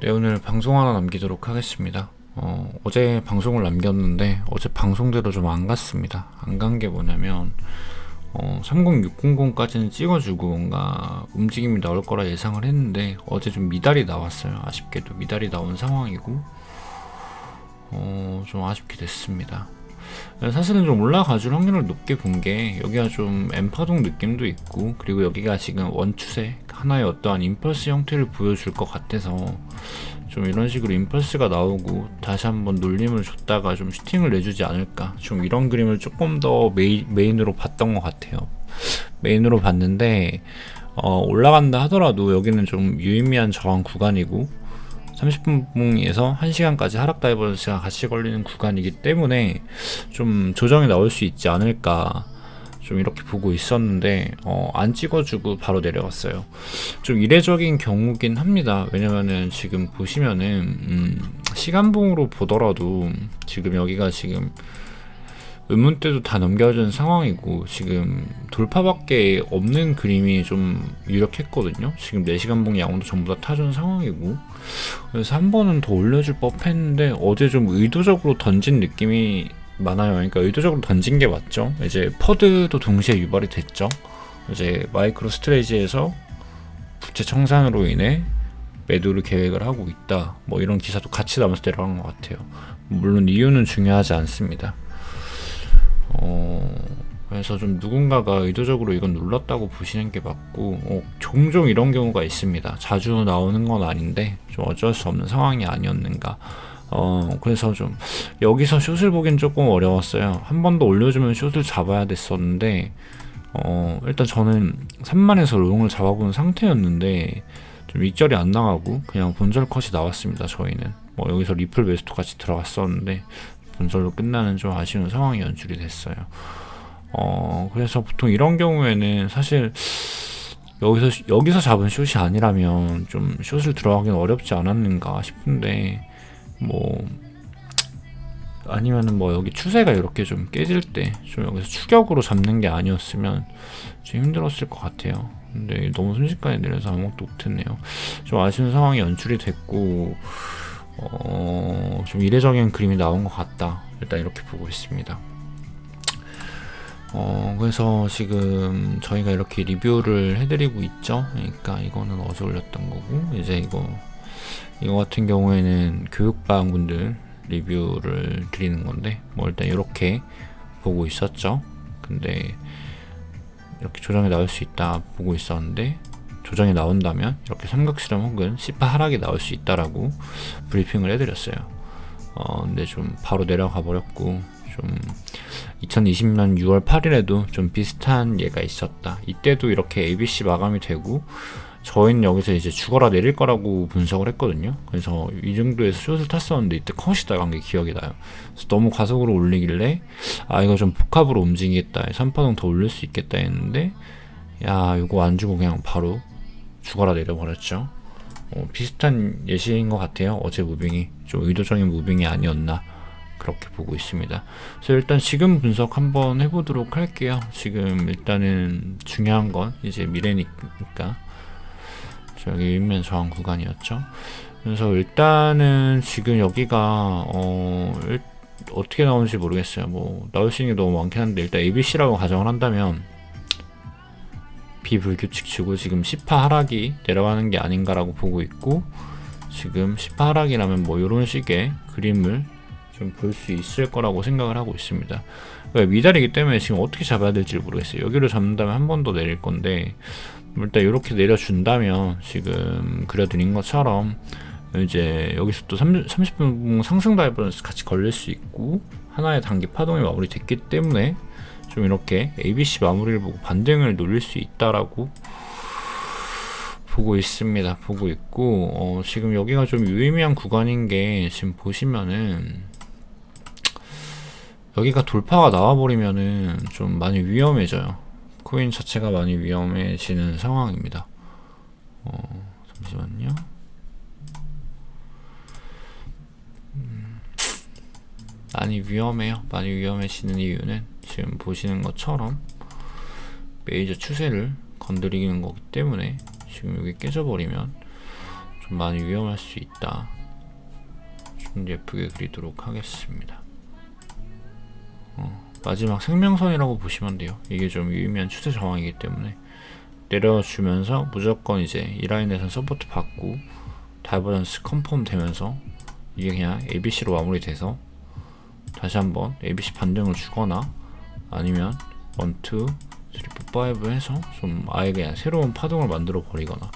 네, 오늘 방송 하나 남기도록 하겠습니다. 어, 어제 방송을 남겼는데 어제 방송대로 좀 안 갔습니다. 안 간 게 뭐냐면 어, 30600까지는 찍어주고 뭔가 움직임이 나올 거라 예상을 했는데 어제 좀 미달이 나왔어요. 아쉽게도 미달이 나온 상황이고 어, 좀 아쉽게 됐습니다. 사실은 좀 올라가줄 확률을 높게 본 게 여기가 좀 엠파동 느낌도 있고 그리고 여기가 지금 원추세 하나의 어떠한 임펄스 형태를 보여줄 것 같아서 좀 이런 식으로 임펄스가 나오고 다시 한번 놀림을 줬다가 좀 슈팅을 내주지 않을까. 좀 이런 그림을 조금 더 메인, 메인으로 봤던 것 같아요. 메인으로 봤는데 어, 올라간다 하더라도 여기는 좀 유의미한 저항 구간이고 30분에서 1시간까지 하락 다이버스가 같이 걸리는 구간이기 때문에 좀 조정이 나올 수 있지 않을까 좀 이렇게 보고 있었는데 어, 안 찍어주고 바로 내려갔어요. 좀 이례적인 경우긴 합니다. 왜냐면은 지금 보시면은 음, 시간봉으로 보더라도 지금 여기가 지금 의문 때도 다 넘겨준 상황이고 지금 돌파밖에 없는 그림이 좀 유력했거든요. 지금 4시간 봉 양도 전부 다 타준 상황이고 그래서 한 번은 더 올려줄 법했는데 어제 좀 의도적으로 던진 느낌이 많아요. 그러니까 의도적으로 던진 게 맞죠. 이제 퍼드도 동시에 유발이 됐죠. 이제 마이크로 스트레이지에서 부채 청산으로 인해 매도를 계획을 하고 있다. 뭐 이런 기사도 같이 나면서 내려간 것 같아요. 물론 이유는 중요하지 않습니다. 어, 그래서 좀 누군가가 의도적으로 이건 눌렀다고 보시는 게 맞고 어, 종종 이런 경우가 있습니다. 자주 나오는 건 아닌데 좀 어쩔 수 없는 상황이 아니었는가. 어, 그래서 좀 여기서 슛을 보긴 조금 어려웠어요. 한 번 더 올려주면 슛을 잡아야 됐었는데 어, 일단 저는 3만에서 롱을 잡아본 상태였는데 좀 윗절이 안 나가고 그냥 본절 컷이 나왔습니다. 저희는 뭐 여기서 리플 베스트 같이 들어갔었는데 본절로 끝나는 좀 아쉬운 상황이 연출이 됐어요. 어, 그래서 보통 이런 경우에는 사실 여기서 여기서 잡은 슛이 아니라면 좀 슛을 들어가기는 어렵지 않았는가 싶은데 뭐 아니면은 뭐 여기 추세가 이렇게 좀 깨질 때 좀 여기서 추격으로 잡는 게 아니었으면 좀 힘들었을 것 같아요. 근데 너무 순식간에 내려서 아무것도 못했네요. 좀 아쉬운 상황이 연출이 됐고 어, 좀 이례적인 그림이 나온 것 같다. 일단 이렇게 보고 있습니다. 어, 그래서 지금 저희가 이렇게 리뷰를 해드리고 있죠. 그러니까 이거는 어제 올렸던 거고, 이제 이거, 이거 같은 경우에는 교육방 분들 리뷰를 드리는 건데, 뭐 일단 이렇게 보고 있었죠. 근데 이렇게 조정이 나올 수 있다 보고 있었는데, 조정이 나온다면 이렇게 삼각실험 혹은 시파 하락이 나올 수 있다라고 브리핑을 해드렸어요. 어, 근데 좀 바로 내려가 버렸고 좀 2020년 6월 8일에도 좀 비슷한 예가 있었다. 이때도 이렇게 ABC 마감이 되고 저희는 여기서 이제 죽어라 내릴 거라고 분석을 했거든요. 그래서 이 정도에서 숏을 탔었는데 이때 컷이 나간 게 기억이 나요. 그래서 너무 가속으로 올리길래 아 이거 좀 복합으로 움직이겠다. 3파동 더 올릴 수 있겠다 했는데 야 이거 안 주고 그냥 바로 죽어라 내려버렸죠. 어, 비슷한 예시인 것 같아요. 어제 무빙이 좀 의도적인 무빙이 아니었나 그렇게 보고 있습니다. 그래서 일단 지금 분석 한번 해보도록 할게요. 지금 일단은 중요한 건 이제 미래니까 저기 윗면 저항 구간이었죠. 그래서 일단은 지금 여기가 어 일, 어떻게 나오는지 모르겠어요. 뭐 나올 수 있는 게 너무 많긴 한데 일단 ABC라고 가정을 한다면 비불규칙 치고 지금 10파 하락이 내려가는 게 아닌가라고 보고 있고 지금 10파 하락이라면 뭐 이런 식의 그림을 좀 볼 수 있을 거라고 생각을 하고 있습니다. 그러니까 미달이기 때문에 지금 어떻게 잡아야 될지 모르겠어요. 여기로 잡는다면 한 번 더 내릴 건데 일단 이렇게 내려준다면 지금 그려드린 것처럼 이제 여기서 또 30, 분 상승 다이버런스 같이 걸릴 수 있고 하나의 단기 파동이 마무리됐기 때문에 좀 이렇게 ABC 마무리를 보고 반등을 노릴 수 있다라고 보고 있습니다. 보고 있고 어, 지금 여기가 좀 유의미한 구간인 게 지금 보시면은 여기가 돌파가 나와버리면은 좀 많이 위험해져요. 코인 자체가 많이 위험해지는 상황입니다. 어, 잠시만요. 음, 많이 위험해요. 많이 위험해지는 이유는 지금 보시는 것처럼 메이저 추세를 건드리는 거기 때문에 지금 여기 깨져버리면 좀 많이 위험할 수 있다. 좀 예쁘게 그리도록 하겠습니다. 어, 마지막 생명선이라고 보시면 돼요. 이게 좀 유의미한 추세 정황이기 때문에. 내려주면서 무조건 이제 이 라인에서 서포트 받고 다이버전스 컨펌 되면서 이게 그냥 ABC로 마무리돼서 다시 한번 ABC 반등을 주거나 아니면 1, 2, 3, 4, 5 해서 좀 아예 그냥 새로운 파동을 만들어 버리거나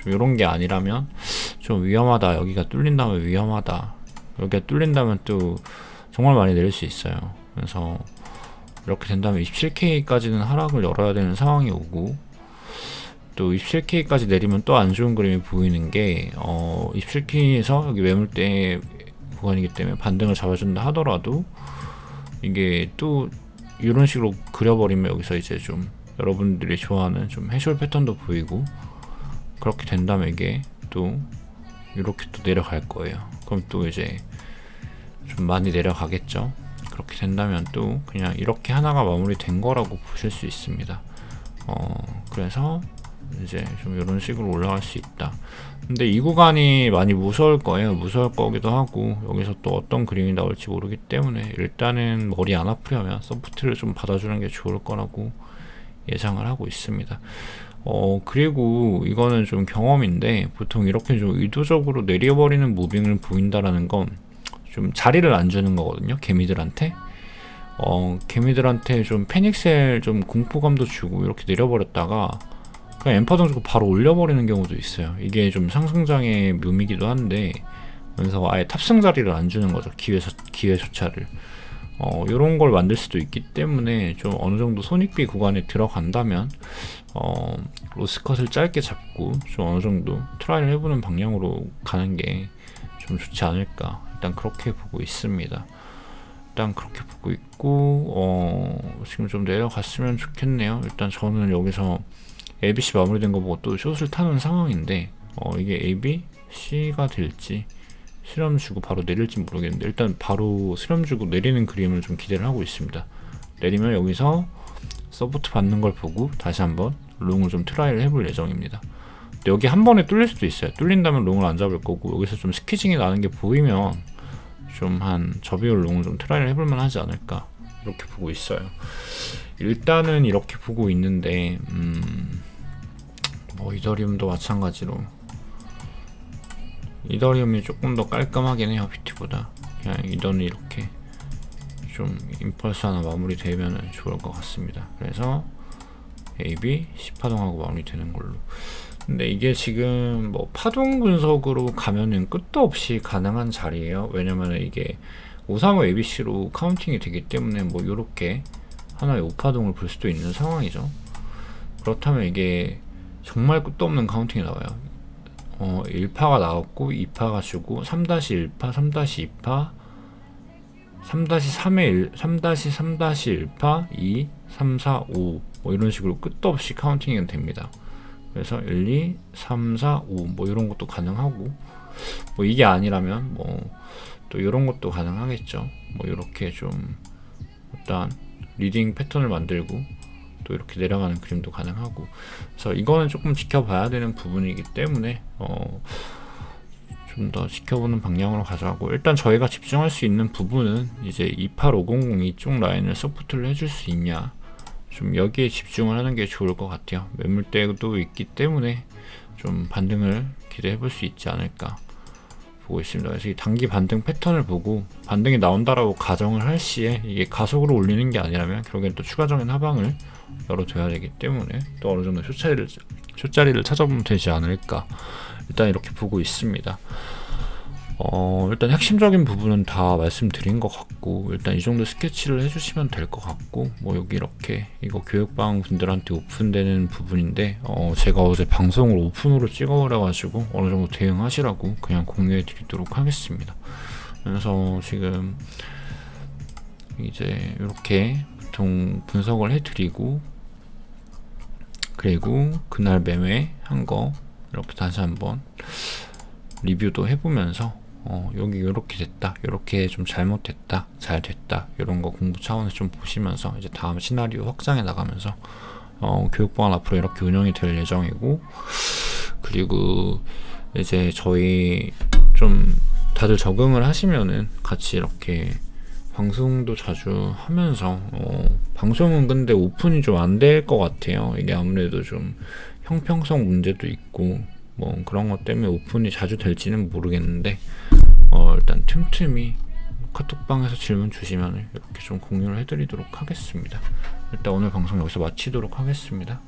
좀 이런 게 아니라면 좀 위험하다. 여기가 뚫린다면 위험하다. 여기가 뚫린다면 또 정말 많이 내릴 수 있어요. 그래서 이렇게 된다면 27K까지는 하락을 열어야 되는 상황이 오고 또 27K까지 내리면 또 안 좋은 그림이 보이는 게 어, 27K에서 여기 매물대 구간이기 때문에 반등을 잡아준다 하더라도 이게 또 이런 식으로 그려버리면 여기서 이제 좀 여러분들이 좋아하는 좀 해쇼 패턴도 보이고 그렇게 된다면 이게 또 이렇게 또 내려갈 거예요. 그럼 또 이제 좀 많이 내려가겠죠. 그렇게 된다면 또 그냥 이렇게 하나가 마무리된 거라고 보실 수 있습니다. 어, 그래서 이제 좀 이런 식으로 올라갈 수 있다. 근데 이 구간이 많이 무서울 거예요. 무서울 거기도 하고 여기서 또 어떤 그림이 나올지 모르기 때문에 일단은 머리 안 아프려면 서포트를 좀 받아주는 게 좋을 거라고 예상을 하고 있습니다. 어 그리고 이거는 좀 경험인데 보통 이렇게 좀 의도적으로 내려버리는 무빙을 보인다라는 건 좀 자리를 안 주는 거거든요. 개미들한테. 어 개미들한테 좀 패닉셀 좀 공포감도 주고 이렇게 내려버렸다가 그냥 엠파동 주고 바로 올려버리는 경우도 있어요. 이게 좀 상승장의 묘미기도 한데, 그래서 아예 탑승 자리를 안 주는 거죠. 기회, 기회조차를. 어, 요런 걸 만들 수도 있기 때문에 좀 어느 정도 손익비 구간에 들어간다면, 어, 로스컷을 짧게 잡고 좀 어느 정도 트라이를 해보는 방향으로 가는 게 좀 좋지 않을까. 일단 그렇게 보고 있습니다. 일단 그렇게 보고 있고, 어, 지금 좀 내려갔으면 좋겠네요. 일단 저는 여기서 ABC 마무리된 거 보고 또 숏을 타는 상황인데 어, 이게 A, B, C가 될지 실험 주고 바로 내릴지 모르겠는데 일단 바로 실험 주고 내리는 그림을 좀 기대를 하고 있습니다. 내리면 여기서 서포트 받는 걸 보고 다시 한번 롱을 좀 트라이를 해볼 예정입니다. 여기 한 번에 뚫릴 수도 있어요. 뚫린다면 롱을 안 잡을 거고 여기서 좀 스키징이 나는 게 보이면 좀 한 저비율 롱을 좀 트라이를 해볼 만 하지 않을까 이렇게 보고 있어요. 일단은 이렇게 보고 있는데 음, 뭐 이더리움도 마찬가지로 이더리움이 조금 더 깔끔하긴 해요 비트보다. 그냥 이더는 이렇게 좀 임펄스 하나 마무리되면 좋을 것 같습니다. 그래서 AB 10파동하고 마무리되는 걸로 근데 이게 지금 뭐 파동 분석으로 가면은 끝도 없이 가능한 자리예요 왜냐면 이게 535 ABC로 카운팅이 되기 때문에 뭐 요렇게 하나의 우파동을 볼 수도 있는 상황이죠 그렇다면 이게 정말 끝도 없는 카운팅이 나와요. 어, 1파가 나왔고 2파가 주고 3-1파, 3-2파, 3-3의 1, 3-3-1파, 2, 3, 4, 5, 뭐 이런 식으로 끝도 없이 카운팅이 됩니다. 그래서 1, 2, 3, 4, 5, 뭐 이런 것도 가능하고, 뭐 이게 아니라면 뭐 또 이런 것도 가능하겠죠. 뭐 이렇게 좀 일단 리딩 패턴을 만들고 또 이렇게 내려가는 그림도 가능하고. 그래서 이거는 조금 지켜봐야 되는 부분이기 때문에 어, 좀 더 지켜보는 방향으로 가져가고. 일단 저희가 집중할 수 있는 부분은 이제 28500 이쪽 라인을 서포트를 해줄 수 있냐 좀 여기에 집중을 하는 게 좋을 것 같아요 매물대도 있기 때문에 좀 반등을 기대해 볼 수 있지 않을까 보고 있습니다. 그래서 이 단기 반등 패턴을 보고 반등이 나온다라고 가정을 할 시에 이게 가속으로 올리는 게 아니라면 결국엔 또 추가적인 하방을 열어줘야 되기 때문에 또 어느 정도 쇼자리를 쇼자리를 찾아보면 되지 않을까 일단 이렇게 보고 있습니다. 어, 일단 핵심적인 부분은 다 말씀드린 것 같고 일단 이 정도 스케치를 해주시면 될 것 같고 뭐 여기 이렇게 이거 교육방 분들한테 오픈되는 부분인데 어, 제가 어제 방송을 오픈으로 찍어버려 가지고 어느 정도 대응하시라고 그냥 공유해 드리도록 하겠습니다. 그래서 지금 이제 이렇게 보통 분석을 해드리고 그리고 그날 매매한 거 이렇게 다시 한번 리뷰도 해보면서 어, 여기 이렇게 됐다, 이렇게 좀 잘못됐다, 잘 됐다 이런 거 공부 차원에서 좀 보시면서 이제 다음 시나리오 확장해 나가면서 어, 교육보안 앞으로 이렇게 운영이 될 예정이고 그리고 이제 저희 좀 다들 적응을 하시면은 같이 이렇게 방송도 자주 하면서 어, 방송은 근데 오픈이 좀 안 될 것 같아요. 이게 아무래도 좀 형평성 문제도 있고 뭐 그런 것 때문에 오픈이 자주 될지는 모르겠는데 어, 일단 틈틈이 카톡방에서 질문 주시면 이렇게 좀 공유를 해드리도록 하겠습니다. 일단 오늘 방송 여기서 마치도록 하겠습니다.